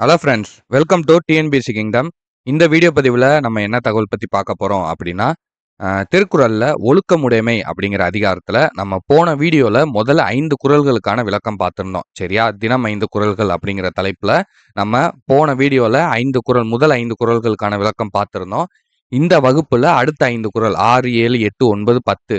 Hello friends welcome to TNPSC kingdom இந்த video பதிவில் நம்ம என்ன தகவல் பற்றி பார்க்க போகிறோம் அப்படின்னா திருக்குறளில் ஒழுக்கமுடைமை அப்படிங்கிற அதிகாரத்தில் நம்ம போன வீடியோவில் முதல்ல ஐந்து குறள்களுக்கான விளக்கம் பார்த்துருந்தோம். சரியா? தினம் ஐந்து குறள்கள் அப்படிங்கிற தலைப்பில் நம்ம போன வீடியோவில் ஐந்து குறள் முதல் ஐந்து குறள்களுக்கான விளக்கம் பார்த்துருந்தோம். இந்த வகுப்பில் அடுத்த ஐந்து குறள் ஆறு ஏழு எட்டு ஒன்பது பத்து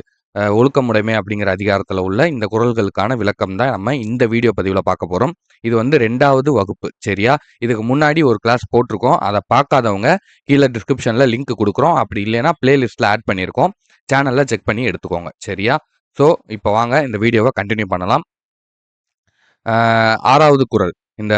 ஒழுக்கமுடைமை அப்படிங்கிற அதிகாரத்தில் உள்ள இந்த குறள்களுக்கான விளக்கம் தான் நம்ம இந்த வீடியோ பதிவில் பார்க்க போகிறோம் இது வந்து ரெண்டாவது வகுப்பு சரியா? இதுக்கு முன்னாடி ஒரு கிளாஸ் போட்டிருக்கோம். அதை பார்க்காதவங்க கீழே டிஸ்கிரிப்ஷனில் லிங்க் கொடுக்குறோம். அப்படி இல்லைன்னா பிளேலிஸ்ட்டில் ஆட் பண்ணியிருக்கோம். சேனலில் செக் பண்ணி எடுத்துக்கோங்க சரியா? ஸோ இப்போ வாங்க இந்த வீடியோவை கண்டினியூ பண்ணலாம். ஆறாவது குறள் இந்த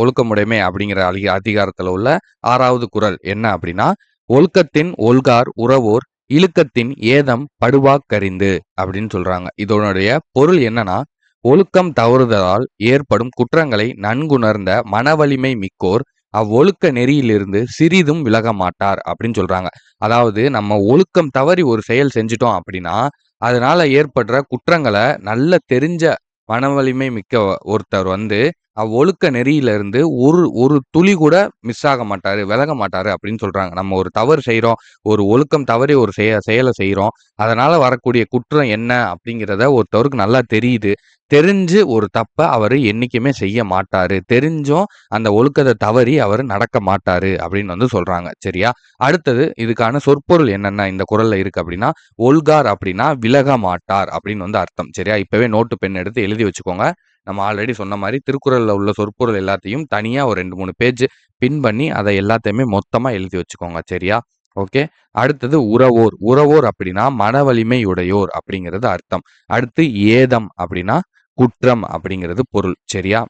ஒழுக்கமுடைமை அப்படிங்கிற அதிக அதிகாரத்தில் உள்ள ஆறாவது குறள் என்ன அப்படின்னா ஒழுக்கத்தின் ஒல்கார் உறவோர் இழுக்கத்தின் ஏதம் படுவாக்கறிந்து அப்படின்னு சொல்றாங்க. இதனுடைய பொருள் என்னன்னா ஒழுக்கம் தவறுதலால் ஏற்படும் குற்றங்களை நன்குணர்ந்த மனவலிமை மிக்கோர் அவ்வொழுக்க நெறியிலிருந்து சிறிதும் விலக மாட்டார் அப்படின்னு சொல்றாங்க. அதாவது நம்ம ஒழுக்கம் தவறி ஒரு செயல் செஞ்சிட்டோம் அப்படின்னா அதனால ஏற்படுற குற்றங்களை நல்ல தெரிஞ்ச மனவலிமை மிக்க ஒருத்தர் வந்து ஒழுக்க நெறியிலிருந்து ஒரு ஒரு துளி கூட மிஸ் ஆக மாட்டாரு விலக மாட்டாரு அப்படின்னு சொல்றாங்க. நம்ம ஒரு தவறு செய்கிறோம் ஒரு ஒழுக்கம் தவறி ஒரு செய செயலை செய்கிறோம் அதனால வரக்கூடிய குற்றம் என்ன அப்படிங்கிறத ஒருத்தவருக்கு நல்லா தெரியுது. தெரிஞ்சு ஒரு தப்பை அவர் என்றைக்குமே செய்ய மாட்டாரு. தெரிஞ்சும் அந்த ஒழுக்கத்தை தவறி அவர் நடக்க மாட்டாரு அப்படின்னு வந்து சொல்றாங்க. சரியா? அடுத்தது இதுக்கான சொற்பொருள் என்னென்ன இந்த குரல்ல இருக்கு அப்படின்னா ஒல்கார் அப்படின்னா விலக மாட்டார் அப்படின்னு வந்து அர்த்தம். சரியா? இப்பவே நோட்டு பெண் எடுத்து எழுதி வச்சுக்கோங்க. நம்ம ஆல்ரெடி சொன்ன மாதிரி திருக்குறளில் உள்ள சொற்பொருள் எல்லாத்தையும் தனியாக ஒரு ரெண்டு மூணு பேஜ் பின் பண்ணி அதை எல்லாத்தையுமே மொத்தமாக எழுதி வச்சுக்கோங்க. சரியா? ஓகே அடுத்தது உறவோர். உறவோர் அப்படின்னா மன வலிமையுடையோர் அப்படிங்கிறது அர்த்தம். அடுத்து ஏதம் அப்படின்னா குற்றம் அப்படிங்கிறது பொருள். சரியா?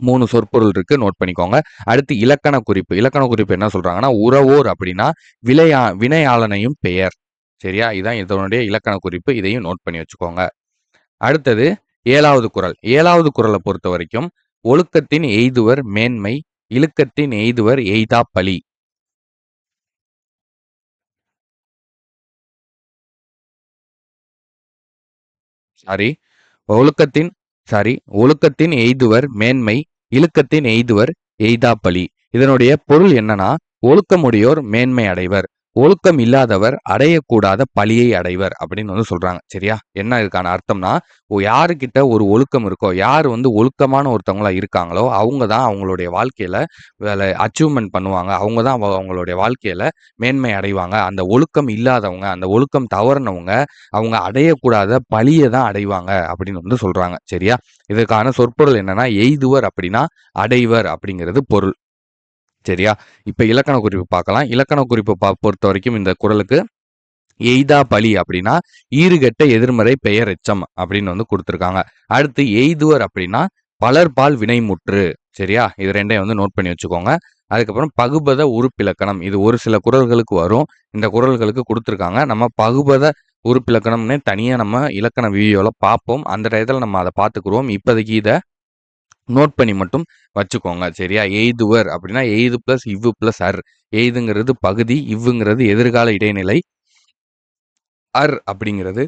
மூணு சொற்பொருள் இருக்கு நோட் பண்ணிக்கோங்க. அடுத்து இலக்கண குறிப்பு. இலக்கண குறிப்பு என்ன சொல்றாங்கன்னா உறவோர் அப்படின்னா விளையா வினையாளனையும் பெயர். சரியா? இதான் இதனுடைய இலக்கண குறிப்பு. இதையும் நோட் பண்ணி வச்சுக்கோங்க. அடுத்தது ஏழாவது குரல். ஏழாவது குறளை பொறுத்த வரைக்கும் ஒழுக்கத்தின் எய்துவர் மேன்மை இழுக்கத்தின் எய்துவர் எய்தா பலி சாரி ஒழுக்கத்தின் சாரி ஒழுக்கத்தின் எய்துவர் மேன்மை இழுக்கத்தின் எய்துவர் எய்தா பலி இதனுடைய பொருள் என்னன்னா ஒழுக்கமுடையோர் மேன்மை அடைவர். ஒழுக்கம் இல்லாதவர் அடையக்கூடாத பழியை அடைவர் அப்படின்னு வந்து சொல்றாங்க. சரியா? என்ன இதுக்கான அர்த்தம்னா ஓ- யாருக்கிட்ட ஒரு ஒழுக்கம் இருக்கோ யார் வந்து ஒழுக்கமான ஒருத்தவங்களா இருக்காங்களோ அவங்க தான் அவங்களுடைய வாழ்க்கையில வேலை அச்சீவ்மெண்ட் பண்ணுவாங்க. அவங்க தான் அவங்களுடைய வாழ்க்கையில மேன்மை அடைவாங்க. அந்த ஒழுக்கம் இல்லாதவங்க அந்த ஒழுக்கம் தவறினவங்க அவங்க அடையக்கூடாத பழியை தான் அடைவாங்க அப்படின்னு வந்து சொல்றாங்க. சரியா? இதுக்கான சொற்பொருள் என்னன்னா எய்துவர் அப்படின்னா அடைவர் அப்படிங்கிறது பொருள். சரியா இப்போ இலக்கண குறிப்பு பார்க்கலாம். இலக்கண குறிப்பு பா பொறுத்த வரைக்கும் இந்த குரலுக்கு எய்தா பலி அப்படின்னா ஈறுகட்ட எதிர்மறை பெயர் எச்சம் அப்படின்னு வந்து கொடுத்துருக்காங்க. அடுத்து எய்துவர் அப்படின்னா பலர்பால் வினைமுற்று. சரியா? இது ரெண்டையும் வந்து நோட் பண்ணி வச்சுக்கோங்க. அதுக்கப்புறம் பகுபத உறுப்பிலக்கணம். இது ஒரு சில குறள்களுக்கு வரும். இந்த குறள்களுக்கு கொடுத்துருக்காங்க. நம்ம பகுபத உறுப்பிலக்கணம்னே தனியாக நம்ம இலக்கண வீடியோவில் பார்ப்போம். அந்த டயத்தில் நம்ம அதை பார்த்துக்குருவோம். இப்போதைக்கு இதை நோட் பண்ணி மட்டும் வச்சுக்கோங்க. சரியா? எய்துவர் அப்படின்னா எய்து பிளஸ் இவ்வு பிளஸ் அர். எய்துங்கிறது பகுதி இவ்வுங்கிறது எதிர்கால இடைநிலை. அர் அப்படிங்கிறது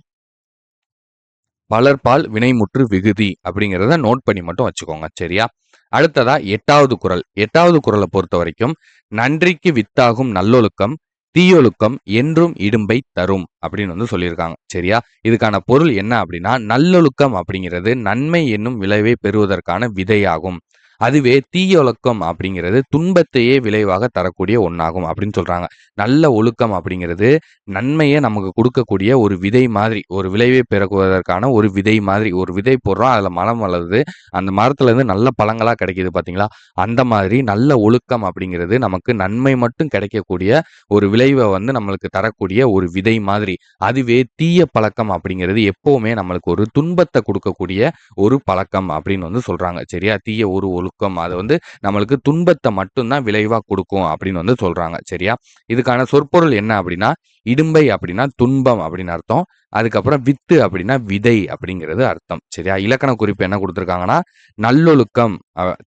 பலர்பால் வினைமுற்று விகுதி அப்படிங்கிறத நோட் பண்ணி மட்டும் வச்சுக்கோங்க. சரியா? அடுத்ததா எட்டாவது குறள் எட்டாவது குறளை பொறுத்த வரைக்கும் நன்றிக்கு வித்தாகும் நல்லொழுக்கம் தீயொழுக்கம் என்றும் இடும்பை தரும் அப்படின்னு வந்து சொல்லியிருக்காங்க. சரியா? இதுக்கான பொருள் என்ன அப்படின்னா நல்லொழுக்கம் அப்படிங்கிறது நன்மை என்னும் விளைவை பெறுவதற்கான விதையாகும். அதுவே தீய ஒழுக்கம் அப்படிங்கிறது துன்பத்தையே விளைவாக தரக்கூடிய ஒன்றாகும் அப்படின்னு சொல்றாங்க. நல்ல ஒழுக்கம் அப்படிங்கிறது நன்மையை நமக்கு கொடுக்கக்கூடிய ஒரு விதை மாதிரி ஒரு விளைவை பெறுவதற்கான ஒரு விதை மாதிரி ஒரு விதை போடுறோம் அதில் மரம் வளருது அந்த மரத்துல இருந்து நல்ல பழங்களா கிடைக்கிது பாத்தீங்களா? அந்த மாதிரி நல்ல ஒழுக்கம் அப்படிங்கிறது நமக்கு நன்மை மட்டும் கிடைக்கக்கூடிய ஒரு விளைவை வந்து நம்மளுக்கு தரக்கூடிய ஒரு விதை மாதிரி. அதுவே தீய பழக்கம் அப்படிங்கிறது எப்பவுமே நம்மளுக்கு ஒரு துன்பத்தை கொடுக்கக்கூடிய ஒரு பழக்கம் அப்படின்னு வந்து சொல்றாங்க. சரியா? தீய ஒரு ஒழுக்கம் அது வந்து நம்மளுக்கு துன்பத்தை மட்டும்தான் விளைவாக கொடுக்கும் அப்படின்னு வந்து சொல்றாங்க. சரியா? இதுக்கான சொற்பொருள் என்ன அப்படின்னா இடும்பை அப்படின்னா துன்பம் அப்படின்னு அர்த்தம். அதுக்கப்புறம் வித்து அப்படின்னா விதை அப்படிங்கிறது அர்த்தம். சரியா? இலக்கண குறிப்பு என்ன கொடுத்துருக்காங்கன்னா நல்லொழுக்கம்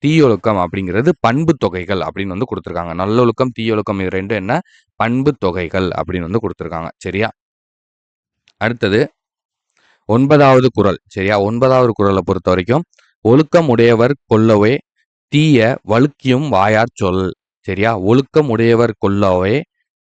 தீயொழுக்கம் அப்படிங்கிறது பண்பு தொகைகள் அப்படின்னு வந்து கொடுத்துருக்காங்க. நல்லொழுக்கம் தீயொழுக்கம் இது ரெண்டும் என்ன? பண்பு தொகைகள் அப்படின்னு வந்து கொடுத்துருக்காங்க. சரியா? அடுத்தது ஒன்பதாவது குறள் சரியா? ஒன்பதாவது குரலை பொறுத்த வரைக்கும் ஒழுக்கம் உடையவர் கொல்லவே தீய வழுக்கியும் வாயார் சொல். சரியா? ஒழுக்கம் உடையவர் கொல்லவே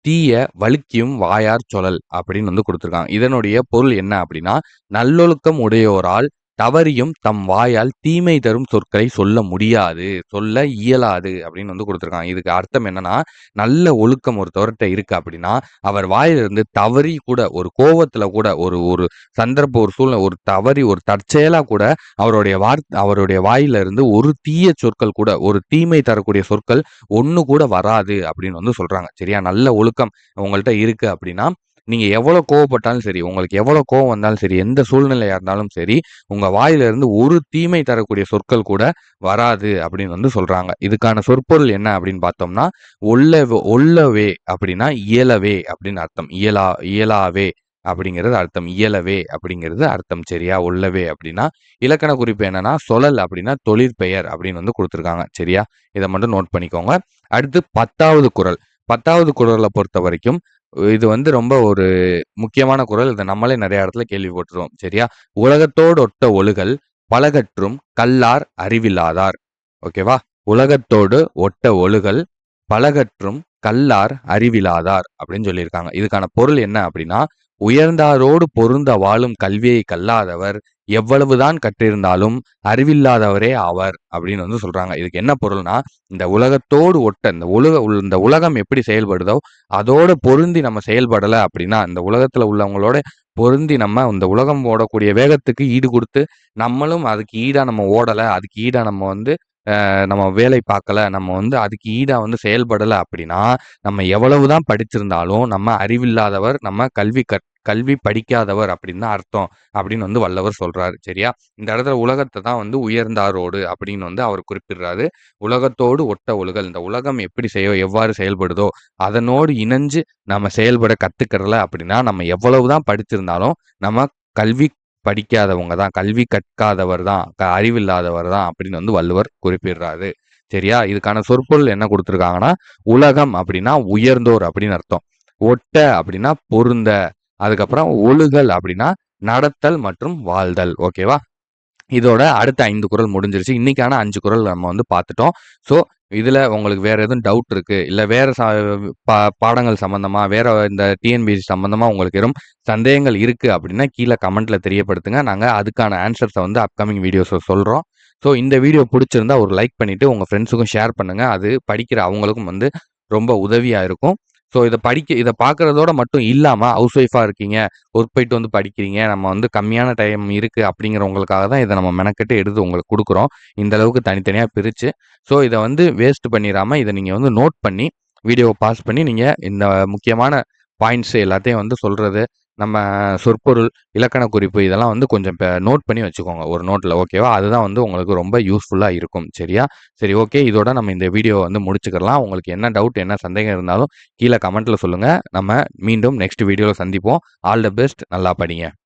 தீய வழுக்கியும் வாயார் சொல்லல் அப்படின்னு வந்து கொடுத்துருக்காங்க. இதனுடைய பொருள் என்ன அப்படின்னா நல்லொழுக்கம் உடையோரால் தவறியும் தம் வாயால் தீமை தரும் சொற்களை சொல்ல முடியாது சொல்ல இயலாது அப்படின்னு வந்து கொடுத்துருக்காங்க. இதுக்கு அர்த்தம் என்னன்னா நல்ல ஒழுக்கம் ஒருத்தவர்கிட்ட இருக்கு அப்படின்னா அவர் வாயிலிருந்து தவறி கூட ஒரு கோவத்துல கூட ஒரு ஒரு சந்தர்ப்ப ஒரு சூழ்நிலை ஒரு தவறி ஒரு தற்செயலா கூட அவருடைய வார் அவருடைய வாயிலிருந்து ஒரு தீய சொற்கள் கூட ஒரு தீமை தரக்கூடிய சொற்கள் ஒன்று கூட வராது அப்படின்னு வந்து சொல்றாங்க. சரியா? நல்ல ஒழுக்கம் உங்கள்கிட்ட இருக்கு அப்படின்னா நீங்க எவ்வளவு கோவப்பட்டாலும் சரி உங்களுக்கு எவ்வளவு கோவம் வந்தாலும் சரி எந்த சூழ்நிலையா இருந்தாலும் சரி உங்க வாயிலிருந்து ஒரு தீமை தரக்கூடிய சொற்கள் கூட வராது அப்படின்னு வந்து சொல்றாங்க. இதுக்கான சொற்பொருள் என்ன அப்படின்னு பார்த்தோம்னா ஒல்லவே ஒல்லவே அப்படின்னா இயலவே அப்படின்னு அர்த்தம். இயலா இயலாவே அப்படிங்கிறது அர்த்தம். இயலவே அப்படிங்கிறது அர்த்தம். சரியா? உள்ளவே அப்படின்னா இலக்கண குறிப்பு என்னன்னா சொலல் அப்படின்னா தொழிற்பெயர் அப்படின்னு வந்து கொடுத்துருக்காங்க. சரியா? இதை மட்டும் நோட் பண்ணிக்கோங்க. அடுத்து பத்தாவது குரல். பத்தாவது குரலை பொறுத்த வரைக்கும் இது வந்து ரொம்ப ஒரு முக்கியமான குரல். இதை நம்மளே நிறைய இடத்துல கேள்விப்பட்டுருவோம் சரியா? உலகத்தோடு ஒட்ட ஒழுகல் பலகற்றும் கல்லார் அறிவில்லாதார். ஓகேவா? உலகத்தோடு ஒட்ட ஒழுகல் பலகற்றும் கல்லார் அறிவிலாதார் அப்படின்னு சொல்லியிருக்காங்க. இதுக்கான பொருள் என்ன அப்படின்னா உயர்ந்தாரோடு பொருந்த வாழும் கல்வியை கல்லாதவர் எவ்வளவுதான் கற்றிருந்தாலும் அறிவில்லாதவரே ஆவர் அப்படின்னு வந்து சொல்றாங்க. இதுக்கு என்ன பொருள்னா இந்த உலகத்தோடு ஒட்ட இந்த உலக இந்த உலகம் எப்படி செயல்படுதோ அதோட பொருந்தி நம்ம செயல்படலை அப்படின்னா இந்த உலகத்துல உள்ளவங்களோட பொருந்தி நம்ம இந்த உலகம் ஓடக்கூடிய வேகத்துக்கு ஈடு கொடுத்து நம்மளும் அதுக்கு ஈடா நம்ம ஓடலை அதுக்கு ஈடா நம்ம வந்து நம்ம வேலை பார்க்கல நம்ம வந்து அதுக்கு ஈடா வந்து செயல்படலை அப்படின்னா நம்ம எவ்வளவுதான் படிச்சிருந்தாலும் நம்ம அறிவில்லாதவர் நம்ம கல்வி கற் கல்வி படிக்காதவர் அப்படின்னு தான் அர்த்தம் அப்படின்னு வந்து வல்லவர் சொல்றாரு சரியா? இந்த இடத்துல உலகத்தை தான் வந்து உயர்ந்தாரோடு அப்படின்னு வந்து அவர் குறிப்பிடுறாரு. உலகத்தோடு ஒட்ட ஒழுகல் இந்த உலகம் எப்படி செய்ய எவ்வாறு செயல்படுதோ அதனோடு இணைஞ்சு நம்ம செயல்பட கத்துக்கிறல அப்படின்னா நம்ம எவ்வளவுதான் படிச்சிருந்தாலும் நம்ம கல்வி படிக்காதவங்க தான் கல்வி கற்காதவர் தான் அறிவில்லாதவர் தான் அப்படின்னு வந்து வள்ளுவர் குறிப்பிடுறாரு சரியா? இதுக்கான சொற்பொருள் என்ன கொடுத்துருக்காங்கன்னா உலகம் அப்படின்னா உயர்ந்தோர் அப்படின்னு அர்த்தம். ஒட்ட அப்படின்னா பொருந்த அதுக்கப்புறம் ஒழுகல் அப்படின்னா நடத்தல் மற்றும் வாழ்தல். ஓகேவா? இதோட அடுத்த ஐந்து குரல் முடிஞ்சிருச்சு. இன்னைக்கான அஞ்சு குரல் நம்ம வந்து பார்த்துட்டோம். ஸோ இதில் உங்களுக்கு வேறு எதுவும் டவுட் இருக்குது இல்லை வேற பா பாடங்கள் சம்மந்தமாக வேறு இந்த டிஎன்பிஎஸ்சி சம்மந்தமாக உங்களுக்கு எதுவும் சந்தேகங்கள் இருக்குது அப்படின்னா கீழே கமெண்ட்டில் தெரியப்படுத்துங்க. நாங்கள் அதுக்கான ஆன்சர்ஸை வந்து அப்கமிங் வீடியோஸை சொல்கிறோம் ஸோ இந்த வீடியோ பிடிச்சிருந்தா ஒரு லைக் பண்ணிவிட்டு உங்கள் ஃப்ரெண்ட்ஸுக்கும் ஷேர் பண்ணுங்கள் அது படிக்கிற அவங்களுக்கும் வந்து ரொம்ப உதவியாக இருக்கும். ஸோ இதை படிக்க இதை பார்க்குறதோட மட்டும் இல்லாமல் ஹவுஸ் ஒய்ஃபாக இருக்கீங்க ஒர்க் போயிட்டு வந்து படிக்கிறீங்க நம்ம வந்து கம்மியான டைம் இருக்குது அப்படிங்கிறவங்களுக்காக தான் இதை நம்ம மெனக்கெட்டு எடுத்து உங்களுக்கு கொடுக்குறோம். இந்த அளவுக்கு தனித்தனியாக பிரித்து ஸோ இதை வந்து வேஸ்ட் பண்ணிடாமல் இதை நீங்கள் வந்து நோட் பண்ணி வீடியோவை பாஸ் பண்ணி நீங்கள் இந்த முக்கியமான பாயிண்ட்ஸ் எல்லாத்தையும் வந்து சொல்கிறது நம்ம சொற்பொருள் இலக்கண குறிப்பு இதெல்லாம் வந்து கொஞ்சம் இப்போ நோட் பண்ணி வச்சுக்கோங்க. ஒரு நோட்டில் ஓகேவா அதுதான் வந்து உங்களுக்கு ரொம்ப யூஸ்ஃபுல்லாக இருக்கும். சரியா? சரி ஓகே இதோட நம்ம இந்த வீடியோவை வந்து முடிச்சுக்கலாம் உங்களுக்கு என்ன டவுட் என்ன சந்தேகம் இருந்தாலும் கீழே கமெண்ட்டில் சொல்லுங்கள் நம்ம மீண்டும் நெக்ஸ்ட் வீடியோவில் சந்திப்போம். ஆல் த பெஸ்ட் நல்லா படிங்க.